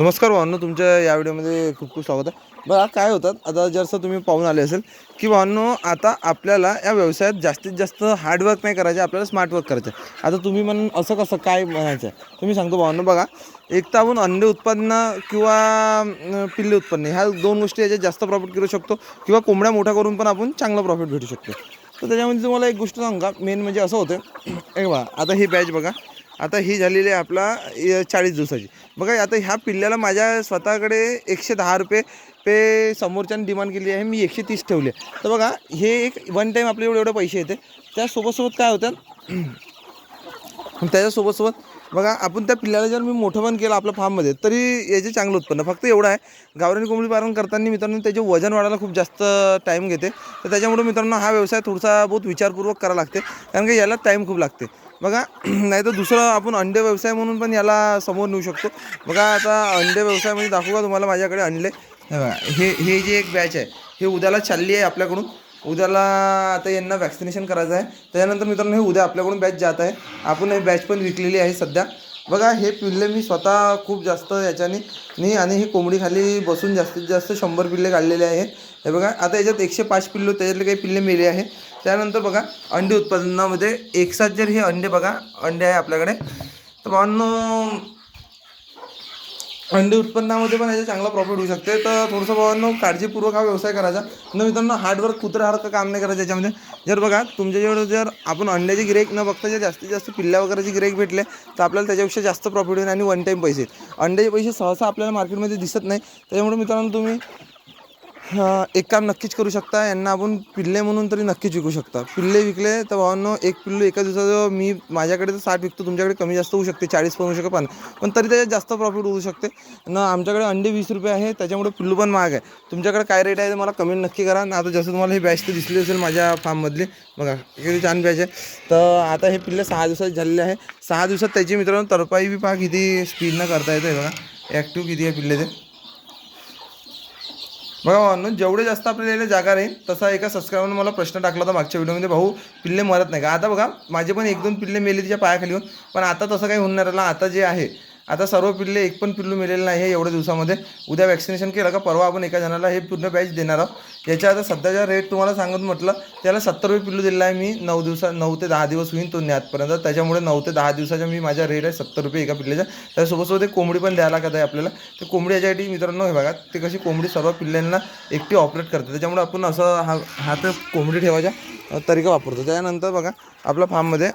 नमस्कार वाहनो तुमच्या या व्हिडिओमध्ये खूप खूप स्वागत आहे. बघा काय होतात आता जसं तुम्ही पाहून आले असेल की वाहनो आता आपल्याला या व्यवसायात जास्तीत जास्त हार्डवर्क नाही करायचे आपल्याला स्मार्ट वर्क करायचं आहे. आता तुम्ही म्हणून असं कसं काय म्हणायचं आहे? तुम्ही सांगतो भावांनो बघा एक तर आपण अंडे उत्पन्न किंवा पिल्ले उत्पन्न ह्या दोन गोष्टी याच्यात जास्त प्रॉफिट करू शकतो किंवा कोंबड्या मोठ्या करून पण आपण चांगलं प्रॉफिट भेटू शकतो. तर त्याच्यामध्ये तुम्हाला एक गोष्ट सांगा मेन म्हणजे असं होतं एक बघा आता ही बॅच बघा. आता ही झालेली आहे आपला चाळीस दिवसाची. बघा आता ह्या पिल्ल्याला माझ्या स्वतःकडे एकशे दहा रुपये पे समोरच्याने डिमांड केली आहे मी एकशे तीस ठेवले. तर बघा हे एक वन टाईम आपले एवढे एवढे पैसे येते. त्यासोबतसोबत काय होतं? त्याच्यासोबतसोबत बघा आपण त्या पिल्ल्याला जर मी मोठं पण केलं आपल्या फार्ममध्ये तरी याचे चांगलं उत्पन्न. फक्त एवढं आहे गावरानी कोंबडी पालन करताना मित्रांनो त्याचे वजन वाढायला खूप जास्त टाईम घेते. तर त्याच्यामुळे मित्रांनो हा व्यवसाय थोडासा बहुत विचारपूर्वक करावा लागते. कारण की याला टाईम खूप लागते. बघा नाही तर दुसरं आपण अंडे व्यवसाय म्हणून पण याला समोर नेऊ शकतो. बघा आता अंडे व्यवसायामध्ये दाखवू का तुम्हाला माझ्याकडे अंडे बघा हे हे जे एक बॅच आहे हे उद्याला चालली आहे आपल्याकडून. उद्याला आता यांना वॅक्सिनेशन करायचं आहे. त्याच्यानंतर मित्रांनो हे उद्या आपल्याकडून बॅच जात आहे. आपण हे बॅच पण विकलेली आहे सध्या. बघा हे पिल्ले मी स्वतः खूप जास्त याच्याने नी आणि ही कोंबडीखाली बसून जास्तीत जास्त शंभर पिल्ले काढलेले आहे हे बघा आता याच्यात एकशे पाच पिल्लो त्याच्यातले काही पिल्ले मेले आहे त्यानंतर बघा अंडी उत्पादनामध्ये एकसाथ जर हे अंडे बघा अंडे आहे आपल्याकडे. तर भावांनो अंडी उत्पन्नामध्ये पण याचा चांगला प्रॉफिट होऊ शकते. तर थोडंसं भावांनो काळजीपूर्वक हा व्यवसाय करायचा. न मित्रांनो हार्डवर्क कुत्र्यासारखं काम नाही करायचं याच्यामध्ये. जर बघा तुमच्याजवळ जर आपण अंड्याची गिरेक न बघता जर जास्तीत जास्त पिल्ल्या वगैरेचे गिरेक भेटले तर आपल्याला त्याच्यापेक्षा जास्त प्रॉफिट होईल आणि वन टाईम पैसे अंड्याचे पैसे सहसा आपल्याला मार्केटमध्ये दिसत नाही. त्याच्यामुळे मित्रांनो तुम्ही एक काम नक्कीच करू शकता. यांना आपण पिल्ले म्हणून तरी नक्कीच विकू शकता. पिल्ले विकले तर भावांनो एक पिल्लू एका दिवसाचं मी माझ्याकडे तर साठ विकतो तुमच्याकडे कमी जास्त होऊ शकते चाळीस पण होऊ शकते पण पण तरी त्याच्यात जास्त प्रॉफिट होऊ शकते. न आमच्याकडे अंडे वीस रुपये आहे त्याच्यामुळे पिल्लू पण महाग आहे. तुमच्याकडे काय रेट आहे ते मला कमेंट नक्की करा. ना आता जसं तुम्हाला हे बॅच तर दिसली असेल माझ्या फार्ममधली बघा किती छान बॅच आहे. तर आता हे पिल्ले सहा दिवसात झालेले आहे. सहा दिवसात त्याची मित्रांनो तरपाई बी पहा किती स्पीडनं करता येते बघा. ॲक्टिव्ह किती आहे पिल्ले ते? बघा म्हणून जेवढे जास्त आपल्याला जागा राहील तसा एका सबस्क्रायबरने मला प्रश्न टाकला होता मागच्या व्हिडिओमध्ये भाऊ पिल्ले मरत नाही का? आता बघा माझे पण एक दोन पिल्ले मेले तिच्या पायाखाली येऊन पण आता तसं काही होणार राहिलं. आता जे आहे आता सर्व पिल्ले एक पण पिल्लू मेलेलं नाही आहे एवढ्या दिवसामध्ये. उद्या वॅक्सिनेशन केलं का परवा आपण एका जणाला हे पूर्ण बॅच देणार आहोत. याच्या आता सध्याचा रेट तुम्हाला सांगत म्हटलं त्याला सत्तर रुपये पिल्लू दिलेला आहे मी. नऊ दिवसा नऊ ते दहा दिवस होईन तो न्यातपर्यंत त्याच्यामुळे नऊ ते दहा दिवसाच्या मी माझ्या रेट आहे सत्तर रुपये एका पिल्ल्याच्या. त्यासोबतसोबत एक कोंबडी पण द्यायला लागत आहे आपल्याला. ते कोंबडी याच्यासाठी मित्रांनो हे बघा ते कशी कोंबडी सर्व पिल्ल्यांना एकटी ऑपरेट करते. त्याच्यामुळे आपण असं हा हात कोंबडी ठेवायचा तरीका वापरतो. त्याच्यानंतर बघा आपल्या फार्ममध्ये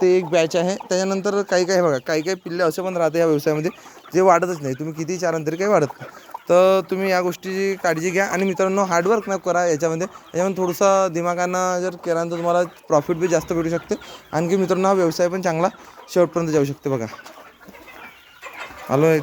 ते एक बॅच आहे. त्याच्यानंतर काही काही बघा काही काही पिल्ले असे पण राहते या व्यवसायामध्ये जे वाढतच नाही. तुम्ही किती चारान तरी काही वाढत नाही. तर तुम्ही या गोष्टीची काळजी घ्या आणि मित्रांनो हार्डवर्क न करा याच्यामध्ये. याच्यामध्ये थोडंसं दिमागानं जर केला तर तुम्हाला प्रॉफिट बी जास्त भेटू शकते. आणखी मित्रांनो हा व्यवसाय पण चांगला शेवटपर्यंत जाऊ शकते बघा. आलो आहे